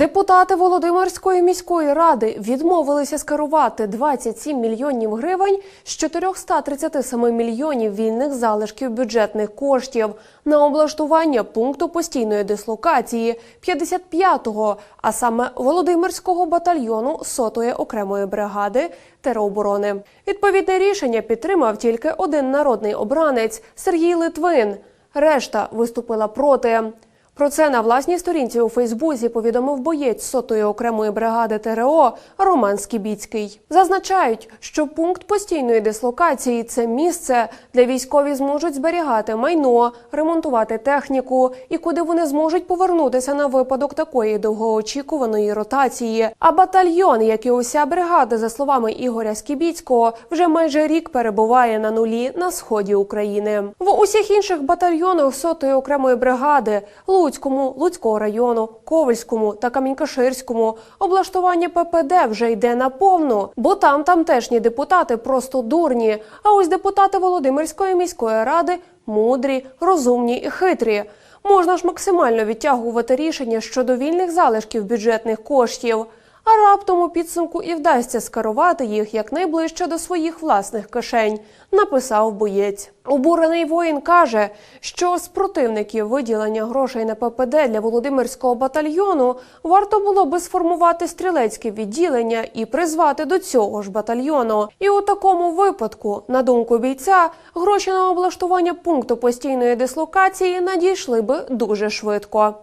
Депутати Володимирської міської ради відмовилися скерувати 27 мільйонів гривень з 437 мільйонів вільних залишків бюджетних коштів на облаштування пункту постійної дислокації 55-го, а саме Володимирського батальйону сотої окремої бригади тероборони. Відповідне рішення підтримав тільки один народний обранець Сергій Литвин. Решта виступила проти. Про це на власній сторінці у Фейсбуці повідомив боєць сотої окремої бригади ТРО Роман Скібіцький. Зазначають, що пункт постійної дислокації це місце, де військові зможуть зберігати майно, ремонтувати техніку і куди вони зможуть повернутися на випадок такої довгоочікуваної ротації. А батальйон, як і уся бригада, за словами Ігоря Скібіцького, вже майже рік перебуває на нулі на сході України. В усіх інших батальйонах сотої окремої бригади Луцькому, Луцького району, Ковальському та Камінькаширському облаштування ППД вже йде наповну, бо там тамтешні депутати просто дурні. А ось депутати Володимирської міської ради мудрі, розумні і хитрі. Можна ж максимально відтягувати рішення щодо вільних залишків бюджетних коштів. А раптом у підсумку і вдасться скерувати їх якнайближче до своїх власних кишень, написав боєць. Обурений воїн каже, що з противників виділення грошей на ППД для Володимирського батальйону варто було би сформувати стрілецьке відділення і призвати до цього ж батальйону. І у такому випадку, на думку бійця, гроші на облаштування пункту постійної дислокації надійшли би дуже швидко.